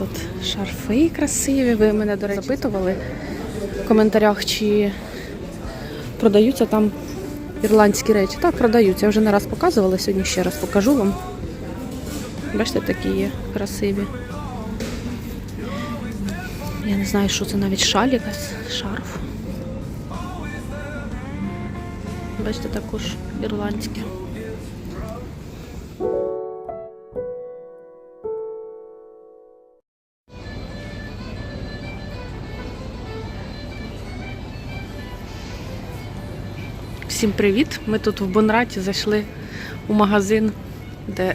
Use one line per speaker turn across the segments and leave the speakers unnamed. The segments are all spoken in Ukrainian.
тут шарфи красиві. Ви мене, до речі, запитували в коментарях, чи продаються там ірландські речі. Так, продаються. Я вже не раз показувала, сьогодні ще раз покажу вам. Бачите, такі є красиві. Я не знаю, що це навіть шаль якась, шарф. Бачите, також ірландське. Всім привіт! Ми тут в Бонраті зайшли у магазин, де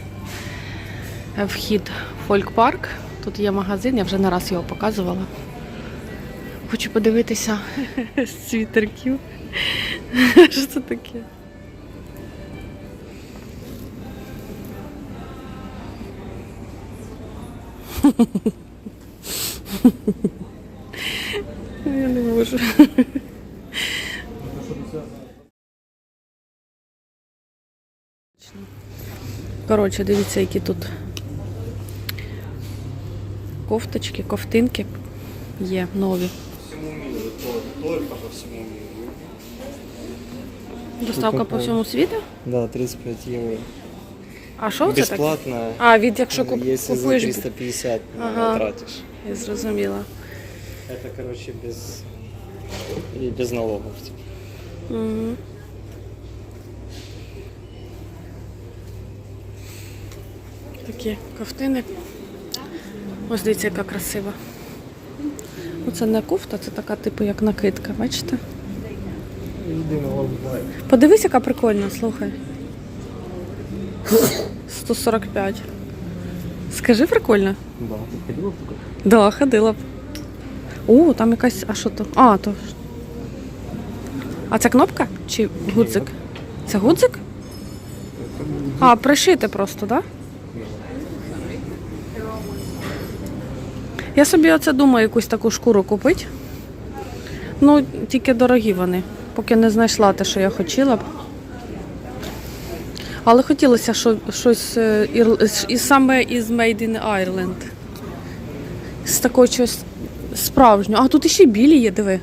вхід фольк-парк. Тут є магазин, я вже не раз його показувала. Хочу подивитися з світерків. Що це таке? Я не можу. Коротше, дивіться, які тут кофточки, ковтинки є нові.
всему миру, то- только по всему миру.
Доставка по всьому світу?
Да, 35 евро.
А що це таке?
Бесплатно,
А, від якщо куп...
если за
купуєш.
350
Ага.
тратишь.
Я зрозуміла.
Это, короче, без... И без налогов.
Угу. Такі ковтини. Ось дивіться, яка красива. Ну, це не кофта, це така, типу, як накидка, бачите? Подивись, яка прикольна, слухай. 145. Скажи прикольно.
Да, ходила такой?
Да, ходила б. О, там якась. А що то? А, то. А це кнопка? Чи гудзик? Це гудзик? А, пришити просто, так? Да? Я собі оце думаю, якусь таку шкуру купити. Ну, тільки дорогі вони, поки не знайшла те, що я хотіла б. Але хотілося що, щось е, ір- і саме із Made in Ireland. З такого чогось справжнього. А тут іще й білі є, диви.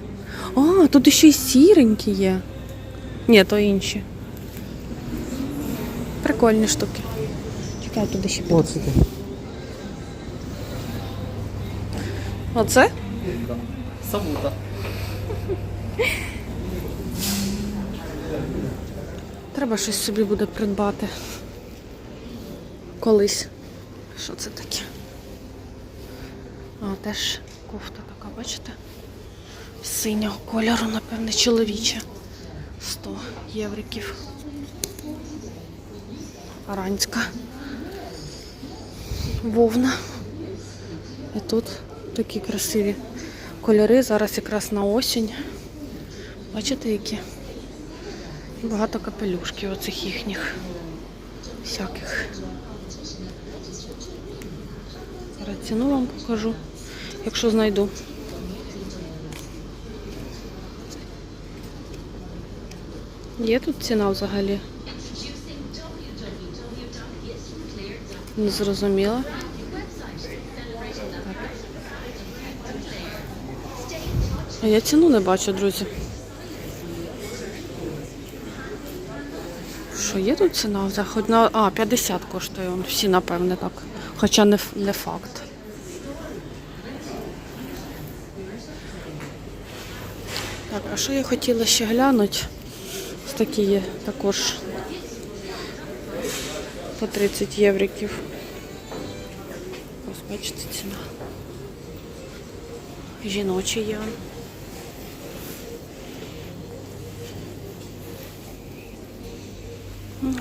А, тут іще й сіренькі є. Ні, то інші. Прикольні штуки. Чекай, туди ще.
Вот это.
Оце?
Самута.
Треба щось собі буде придбати. Колись. Що це таке? А, теж кофта така, бачите? Синього кольору, напевне, чоловіча. 100 євриків. Аранська. Вовна. І тут такі красиві кольори. Зараз якраз на осінь. Бачите, які? Багато капелюшків оцих їхніх. Всяких. Зараз ціну вам покажу, якщо знайду. Є тут ціна взагалі? Не зрозуміла. А я ціну не бачу, друзі. Що є тут ціна? А, 50 коштує. Всі, напевне, так. Хоча не, не факт. Так, а що я хотіла ще глянути? Ось такі є також по 30 євриків. Ось бачите ціна. Жіночі є.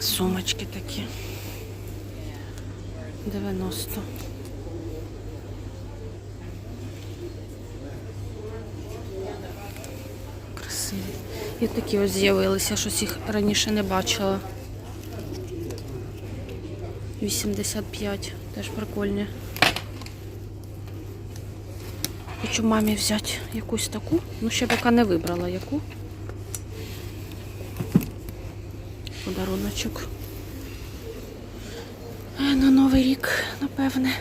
Сумочки такі. 90. Красиві. І такі ось з'явилися, щось їх раніше не бачила. 85, теж прикольні. Хочу мамі взяти якусь таку. Ну, ще поки не вибрала яку. Подаруночок. Е, На Новий рік, напевне.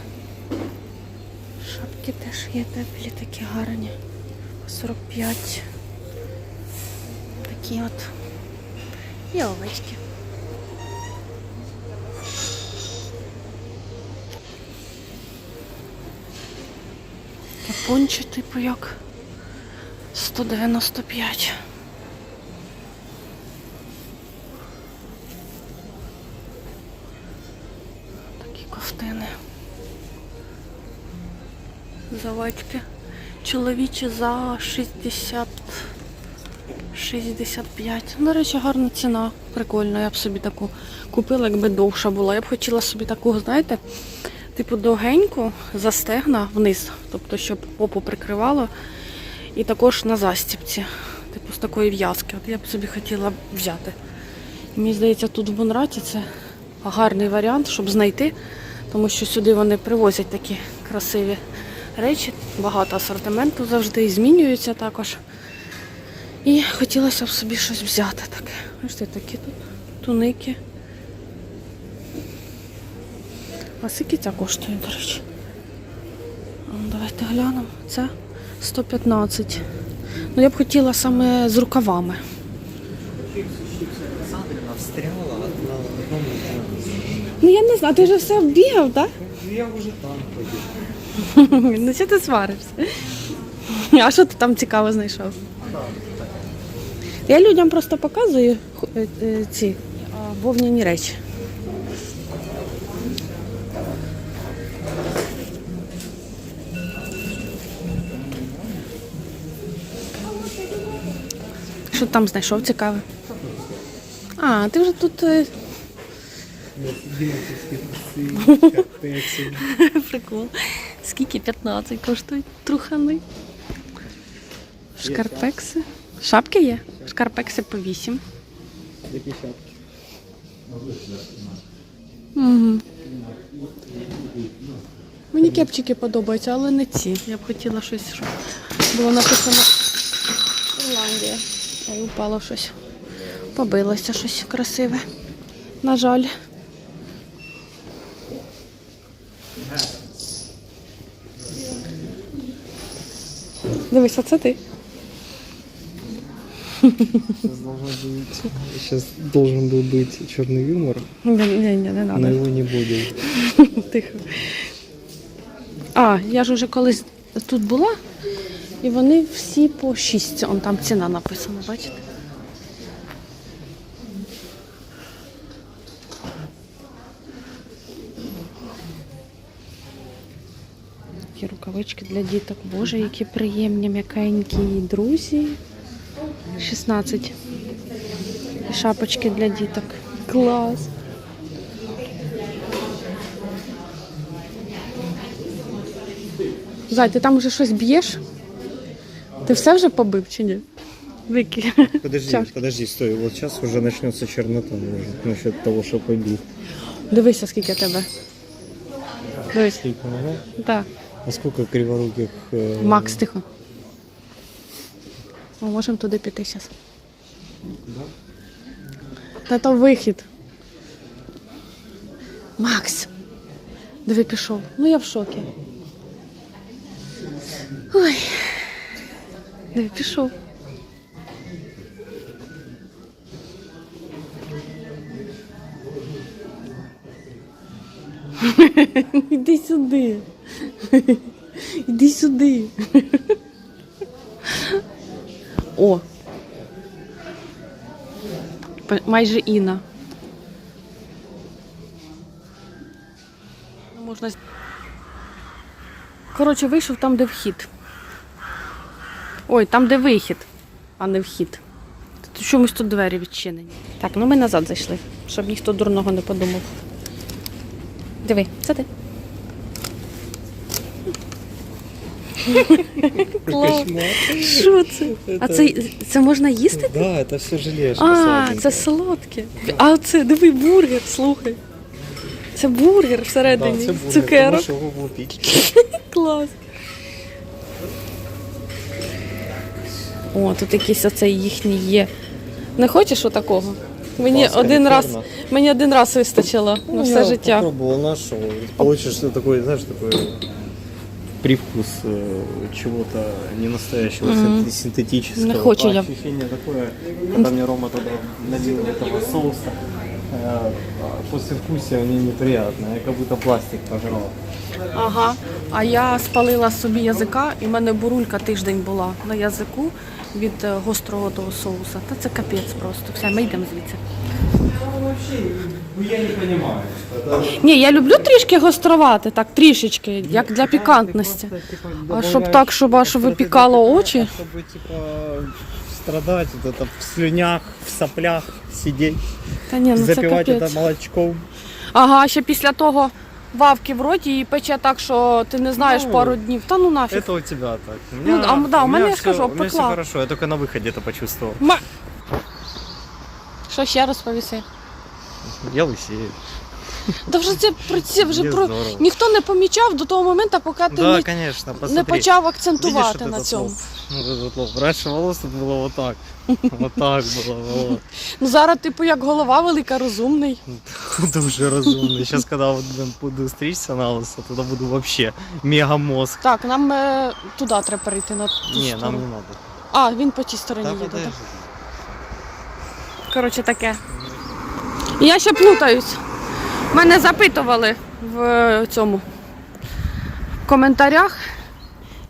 Шапки теж є теплі, такі гарні. По 45. Такі от. І овечки. Япончі, типу як 195. Завадьки. Чоловічі за 60. 65. До речі, гарна ціна. Прикольно, я б собі таку купила, якби довша була. Я б хотіла собі таку, знаєте, типу довгеньку за стегна вниз, тобто, щоб попу прикривало. І також на застіпці, типу з такої в'язки. От я б собі хотіла взяти. Мені здається, тут в Бонраті це гарний варіант, щоб знайти, тому що сюди вони привозять такі красиві речі, багато асортименту завжди і змінюються також. І хотілося б собі щось взяти таке. Бачите, такі тут туники. А скільки ця коштує, до речі? Ну, Давайте глянемо. Це 115. Ну я б хотіла саме з рукавами. Ну я не знаю, ти вже все оббігав, так?
Я вже там ходив.
Ну що ти сварився? А що ти там цікаво знайшов? Я людям просто показую е, е, ці вовняні речі. Що там знайшов цікаве? А, ти вже тут е, Прикол. Скільки 15 коштують трухани? Шкарпекси. Шапки є? Шкарпекси по 8.
Які шапки?
Угу. Мені кепчики подобаються, але не ці. Я б хотіла щось, щоб було написано Ірландія. А й упало щось. Побилося щось красиве. На жаль. Дивись, а це ти.
Сейчас должен был быть черный юмор,
Ні, ні, ні, не
но
треба.
его не будет.
Тихо. А, я ж уже колись тут була, і вони всі по 6. Он там ціна написана, бачите? Рукавички для діток. Боже, які приємні, м'якенькі друзі. 16. І шапочки для діток. Клас. Зай, ти там вже щось б'єш? Ти все вже побив чи ні? Вики.
Подожди,
Чашки.
подожди, стой. Вот сейчас уже начнется чернота может, насчет того, что побил.
Дивися, скільки тебе. Дивись.
Ты поняла?
Так.
А сколько криворуких... э,
Макс, тихо. Ми можемо туди піти зараз. Та то вихід. Макс. Диви, пішов. Ну я в шокі. Ой. Диви, пішов. Іди сюди. Іди сюди. О. Майже Інна. Ну, Можна... Коротше, вийшов там, де вхід. Ой, там, де вихід, а не вхід. Тут чомусь тут двері відчинені. Так, ну ми назад зайшли, щоб ніхто дурного не подумав. Диви, це ти. Клас.
Кошмар.
Що це? А це, це можна їсти?
Да, это все желешка
А, це солодке. А це диви бургер, слухай. Це бургер
Да,
всередині.
це буде,
Цукерок.
тому що його.
Клас. О, тут якийсь оцей їхній є. Не хочеш отакого? Мені
Паска
один раз, мені один раз вистачило на
Ну,
все життя.
попробовал нашего. Получишь что такое, знаешь, такое привкус э, чего-то не настоящего,
Мгм.
синт- синтетического.
Не хочу
А
я.
Ощущение такое, когда мне Рома туда налил этого соуса, э, после вкусия мне неприятно, я как будто пластик пожрал.
Ага. А я спалила собі язика, і в мене бурулька тиждень була на язику від е, гострого того соуса. Та це капець просто. Все, ми йдемо звідси.
Ну я не понимаю.
Ні, я люблю трішки гострувати, так, трішечки, як для пікантності. А щоб так, щоб аж випікало очі.
Чтобы типа страдать, вот это в слюнях, в соплях сидеть,
Та ні, ну це
запивать это
капець.
молочком.
Ага, ще після того вавки в роті і пече так, що ти не знаєш
Ну,
пару днів. Та ну нафіг.
Это у тебя так. У
Ну, а, да, у меня, я ж
всё-
кажу,
у меня все
опекла.
хорошо, я только на выходе это почувствовал.
Ма... Що ще розповіси?
Я лысею.
Та вже це про це вже
Є
про
здорово.
ніхто не помічав до того моменту, поки ти
Да,
не,
конечно,
не
посмотри.
почав
Видишь
акцентувати
вот
на
этот
цьому.
лоб? Вот этот лоб. Раньше волос тут было вот так. Вот так было. вот.
Ну зараз, типу, як голова велика, розумний.
Дуже розумний. Сейчас, когда вот блин, буду стричься на лысо, тогда буду вообще мега мозг.
Так, нам е, туди треба перейти на ту
Не, нам
сторону.
не надо.
А, він по тій стороні
Да,
їде.
подожди.
Так? Коротше, таке. Я ще плутаюсь. Мене запитували в цьому в коментарях,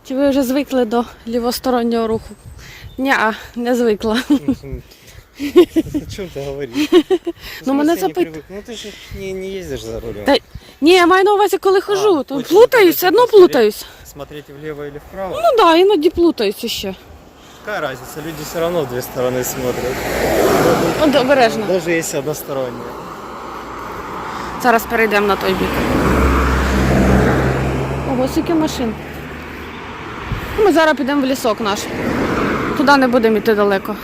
чи ви вже звикли до лівостороннього руху. Ні, не звикла.
О чем ты говоришь?
Ну, мене запит-
Ну ты же не, не ездишь за рулем.
Та- Ні, я маю на увазі, коли хожу,
А,
то плутаюсь, все одно плутаюсь.
Смотреть влево или вправо?
Ну так, да, іноді плутаюсь ще.
Какая разница? Люди все равно в две стороны смотрят.
От обережно.
Даже если односторонние.
Зараз перейдемо на той бік. Ого, скільки машин. Ми зараз підемо в лісок наш. Туди не будемо йти далеко.